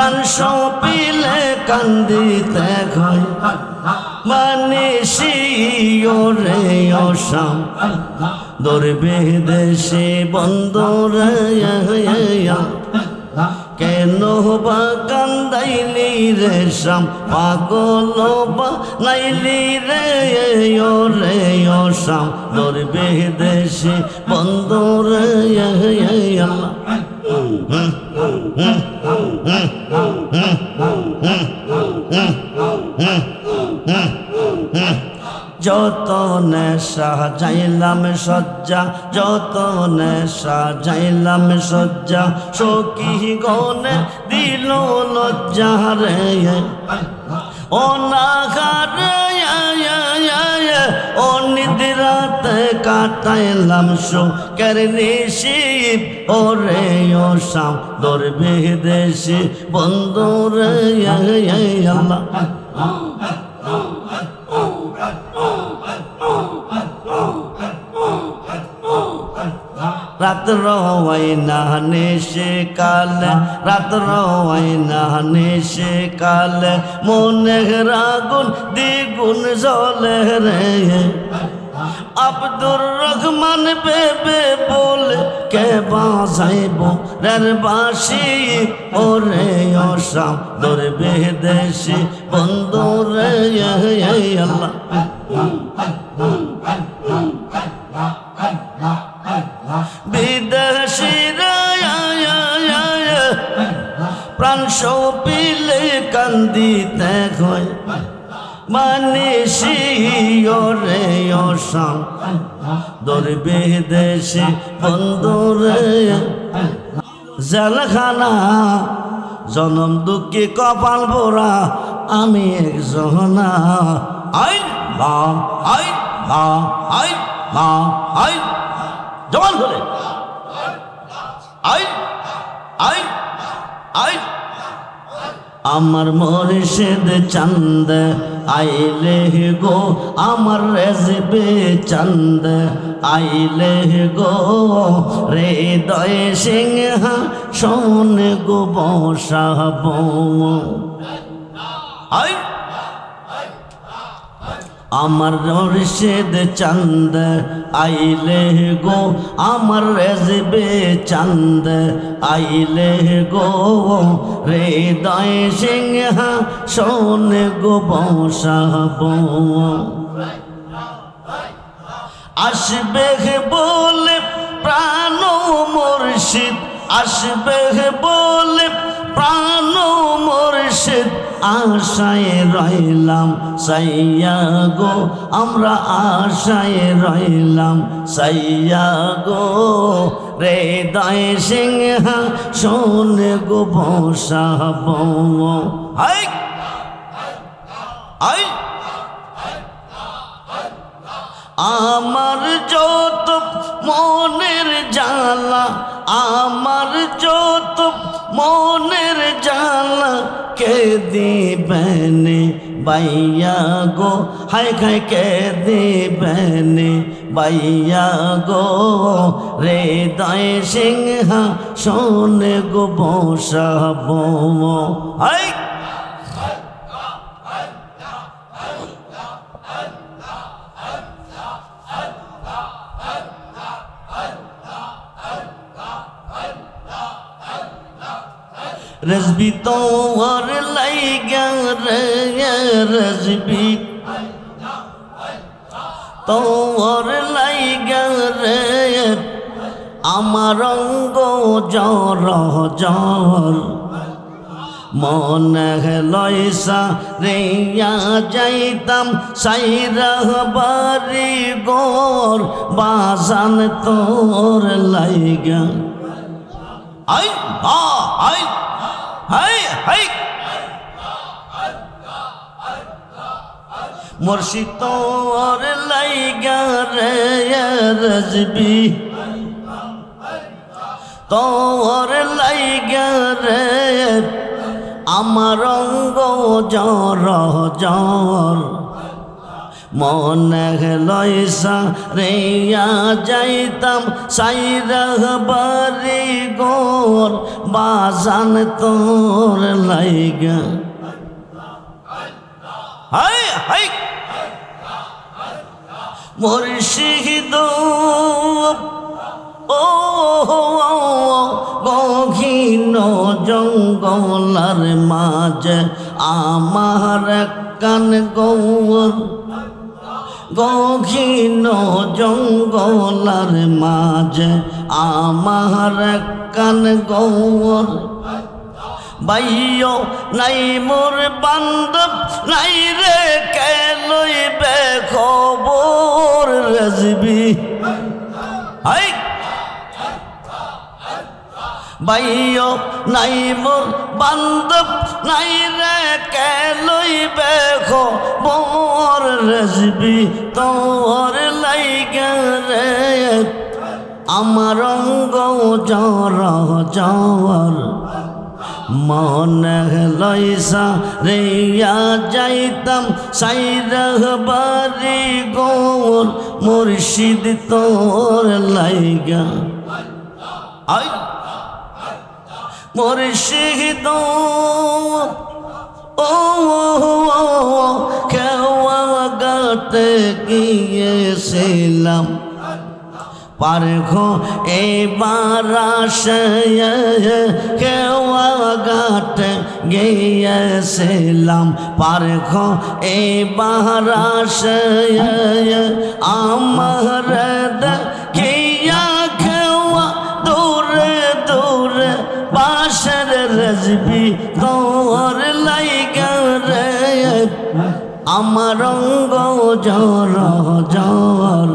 প্রাণ সপিলে কান্দিতে হয়। মানে শিওরে অসাম। দরবে দেশে বন্দরে কেন বা কান্দাইলি রে শাম পাগল বা নাইলি রে ও রে ও শাম দরবে দেশে বন্দরে আল্লাহ যত নেশা যাইলাম সজ্জা যত নেশা যাইলাম সজ্জা সখী গনে দিল লজ্জা রে। ও নাগারে ও নিদ্রাতে কাটাইলাম শোকের নিশিব ও রে ও শাম দরবে দেশে বন্ধু রে আল্লাহ। রাত্র না নেশে কাল রাত্র না নেশে কাল, মনে রাগুন দ্বিগুণ জলে রে। আব্দুর রহমান বেবে বলে, কে বাজাইব রের বাসি ওরে অসাম দরবে দেশি বন্ধু রে আল্লাহ। অসাম দরবে দেশে বন্ধুরে জেলখানা, জনম দুঃখী কপাল বোরা আমি একজনা আইন মা আইন মা আইন মা আইন জবান করে আইন আইন আইন আমার মরিষেদ চান্দ আইলে গো আমার রেজবে চন্দ আইলে গো রে দয় সিংহ শোন গো বসাব আই আমার রশেদ চান্দ আইলে গো, আমার রেজবে চান্দ আইলে গো। রে দয় সিংহ সোন গো বসাব আসবে বলে প্রাণ মুর্শিদ, আসবে বলে প্রাণ মুর্শিদ আশায় রইলাম, সাইয়া গো, আমরা আশায় রইলাম, সাইয়া গো। রে দয় সিংহ, শোন গো বসাব হাই! আমার যত মনের জ্বালা, আমার যত মনের জালা কে দিবেন বাইয়া গো, হাই খাই কে দিবেন বাইয়া গো, রে দয় সিংহা, শোন গো বসাবো হাই রজবি তোমার লাইগা রে রজবি তোমার লাইগা রে আমার অঙ্গ জর জর মনে লয়সা রেয়া যাইতাম সাইরা বাড়ি গোর বাজান তোর লাইগা আই বা আই হাই হাই। মুর্শিদ তোর লাইগা রে রজবি তোর লাইগা রে আমার অঙ্গ জর জ্বর মনে লয়সা রেয়া যাইতাম সাইরা বাড়ি গোর বাজান তোর লাইগা। হাই হাই মুর্শিদ, ও গহীন জঙ্গলার মাঝে আমার কান গৌর। গহীন জঙ্গলার মাঝে আমার কান গৌর। বাইয় নাই মোর বান্ধব, নাই রে কে লইবে খবর রাজবি? হাই! বাইও নাই মোর বান্ধব, নাই রে কে লইবে খবর রাজবি তোর লাইগা রে। আমার অঙ্গ জর জর মনে লইসা রেয়া যাইতাম সাইরহ বাড়ি গোর মুর্শিদ তোর লাইগা। আই মুর্শিদ। ও কেওয়া গাতে গিয়েছিলাম। পারখ এবার আসে কেওয়া গাট গিয়েছিলাম। পারখ এবার আসে আমার দেখিয়া রজবি তোর লাইগা রে আমার অঙ্গ জর জর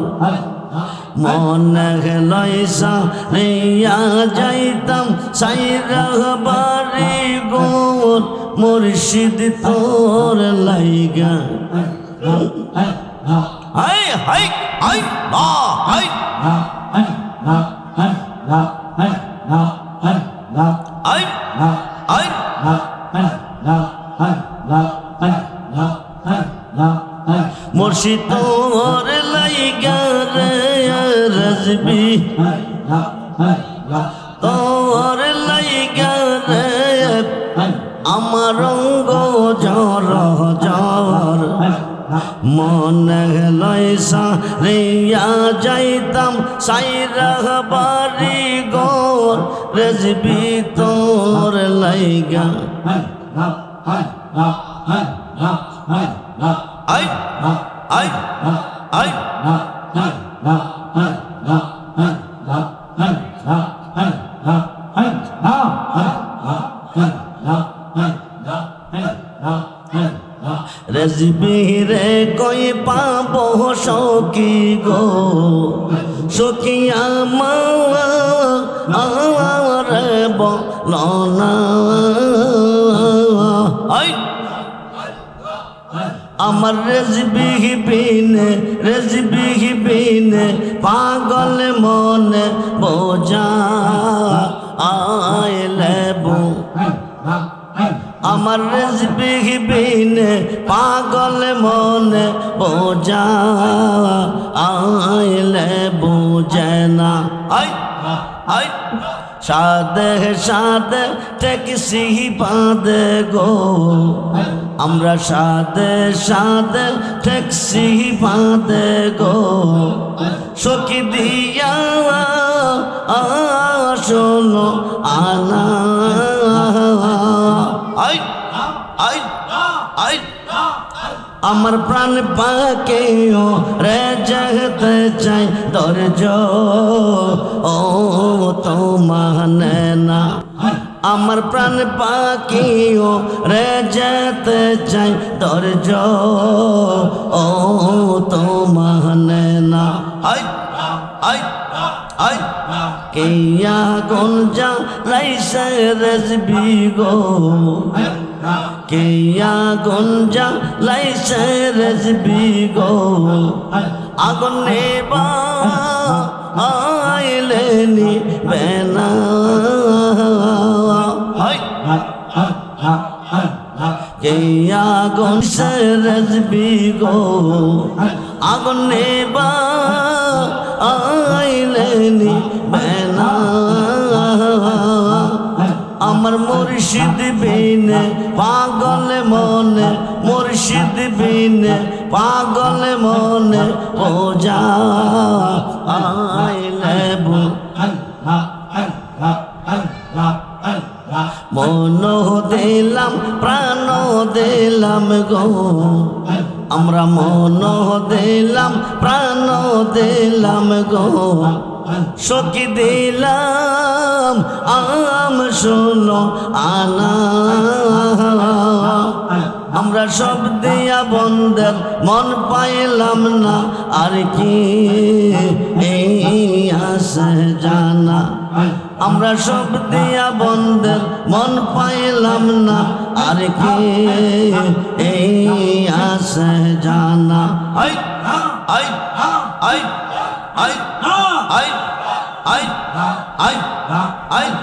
মনে লইসা রিয়া যাইতাম সাইরাহ বাড়ি গোর মুর্শিদ তোর লাইগা হাই হাই হাই না হাই হাই হাই মুর্শিদ তোর লাইগা রে রজবি তোর লাইগা রে আমার অঙ্গ জর মনে লয় রিয়া যাইতাম সাইরাহ বাড়ি গোর রেজবি তোর লাইগা আই আই আই রেজবি রে কই পাব সকি গো? সকি আমার বলনা আমার রেজবি বিনে রেজবি বিনে পাগল মনে বোঝা আমার রেজবি বিনে পাগল মনে বোঝা আইলে বোঝে না। আই আই, সাদে সাদে ট্যাক্সি বাঁধে গো। আমরা সাদে সাদে ট্যাক্সি বাঁধে গো। সখী দিয়া শোনো আনা। আই আমার প্রাণ পাকে রে জগতে চাই ধৈর্য ও তো মানে না আমার প্রাণ পাখি ও রে যেতে চাই ধৈর্য ও তো মানে না আই আই আই কেয়া গঞ্জা লাইসে রেজবি গো? কেয়া গঞ্জা লাইসে রেজবি গো? আগুন নেবা আইলেনি বেনা হাই কেয়া গঞ্জা রেজবি গো? আগুন নেবা আইলেনি বেনা আমার মুর্শিদ বিনে, পাগল মনে, মুর্শিদ বিনে, পাগল মনে ও যা আইলে মন দিলাম, প্রাণ দিলাম গো। আমরা মন দিলাম, প্রাণ দিলাম গো। সখী দিলাম, আম শোনো আনা। আমরা সব দিয়া বন্ধের মন পাইলাম না, আর কি আসে জানা। আমরা সব দিয়া বন্ধের মন পাইলাম না, আর কি এই আসে জানা। আই আই আই। আইন আইন আইন আইন আইন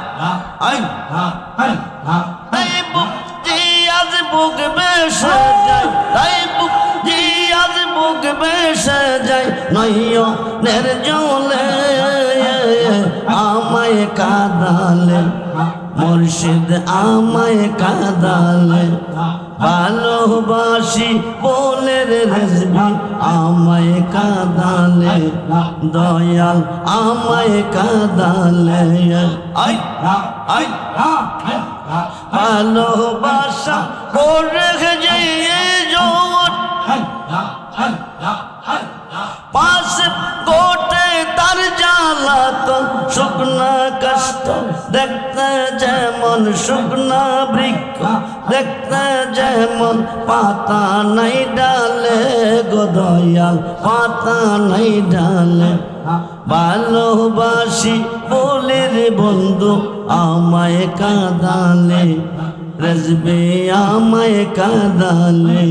আইন আইন তাই মুক্তি আজ বুক বেশে যায়, তাই মুক্তি আজ বুক বেশে যায়। নইও নের জলে আমায় কাদালে, মুর্শিদ আমায় কাদালে। ভালোবাসি বলে রে রেজবি আমায় কাদালে দয়াল আমায় কাদালে। I I. ভালোবাসা করে যে জোট পাশ কোটে তার জ্বালাত শুকনা কষ্ট। দেখতে যেমন শুকনা বৃক্ষ, দেখতে যেমন পাতা নাই ডালে গদয়াল পাতা নাই ডালে। ভালোবাসি বলে রে বন্ধু আমায় কাদালে, রজবে আমায় কাদালে।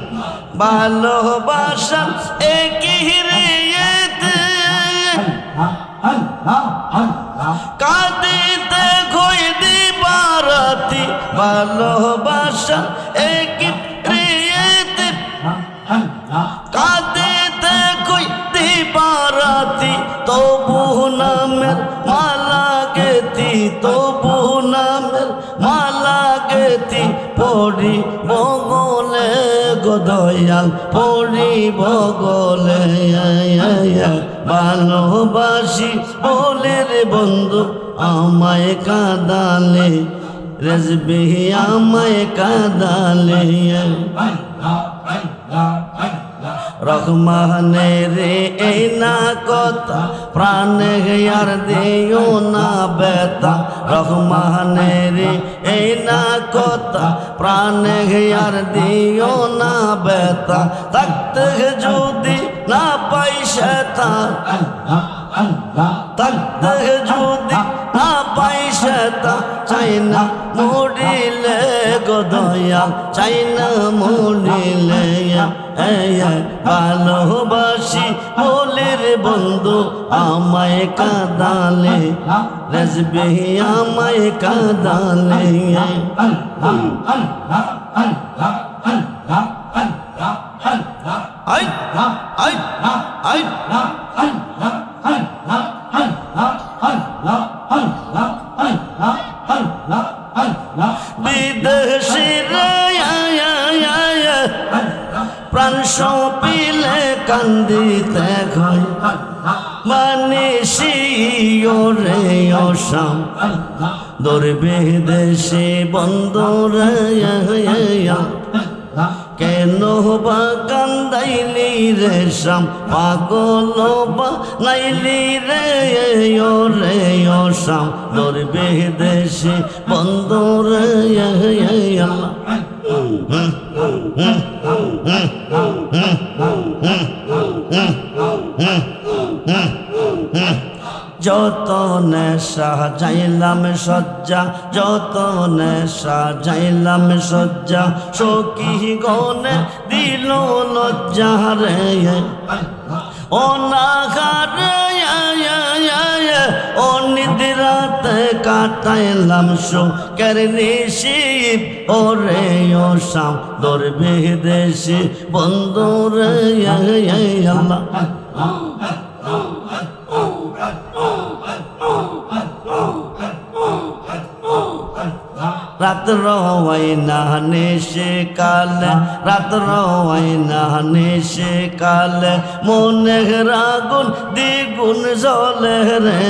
ভালোবাসা একই রেতে কাঁদিতে খই দিবারাতি ভালোবাসা একই রেতে কাঁদিতে কই দিবারাতি তবু নামের মালা গেতি তবু নামের মালা গেতি পড়ি দয়াল পড়িব গলে। ভালোবাসি বলের বন্ধু আমায় কাদালে রেজবি আমায় কাদালে। রহমানে রে এই না কথা প্রাণে আর দিও না বেতা রহমানে রে এই না কথা প্রাণে আর দিও না বেতা থাকতে যদি না পাই সেতা থাকতে যদি না পাই সেতা চাই না মরিলে গদয়া চাই না ভালোবাসি মোলের বন্ধু আমায় কাদালে রজবে আমায় কাদালে। অসাম দরবে দেশে বন্ধুরা কেন বা কান্দাইলি রে শাম পাগল বা নাইলি রে ও রে ও শাম দরবে দেশে বন্ধুরা আল্লাহ যত নেশা যাইলাম সজ্জা যত নেশা যাইলাম সজ্জা, সখী গনে দিল লজ্জা রে। ও নাগার ও নিদ্রাতে কাটাইলাম শোকের নিশিব। ও শাম দরবে দেশে আল্লাহ। রাত্র হয় না নেশে কালে রাত্র হয় না নেশে কালে। মনে রাগুন দ্বিগুণ জলে রে।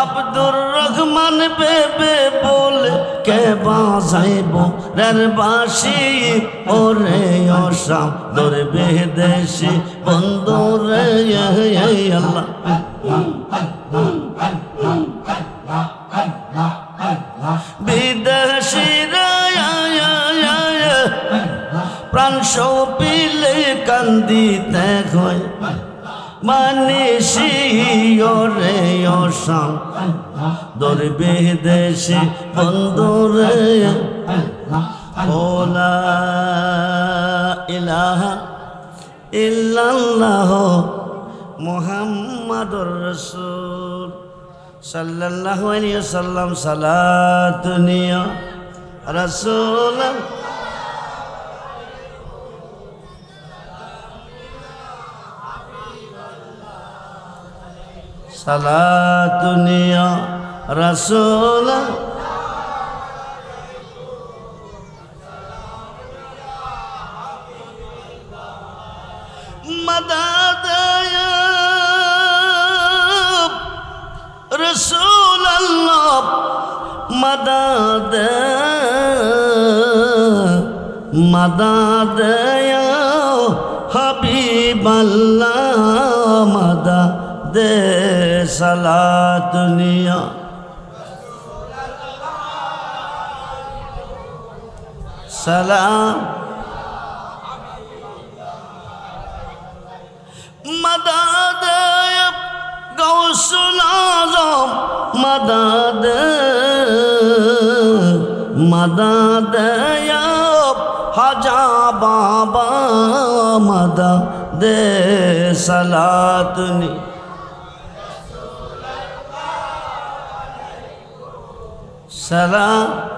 আব্দুর রহমান বেবে বলে, কে বাসাইব রের বাসি ওরে অসাম দর বেদেশি বন্ধু রে আল্লাহ। বিদেশিরা প্রাণ সপিলে কান্দিতে হয়। মানিসি ওরে অসাম, দর বিদেশি বন্ধু রে। ওলা ইলাহা ইল্লাল্লাহ মুহাম্মাদুর রাসূল। সাল্লাল্লাহু আলাইহি ওয়াসাল্লাম সালাতুনিয়া রাসূল। সালাতুনিয়া রাসূল। مدد يا حبيب الله مدد صلاة دنيا سلام مدد يا غوث العظم مدد مدد يا হাজা বাবা মাদা দে সালাতনি সালাম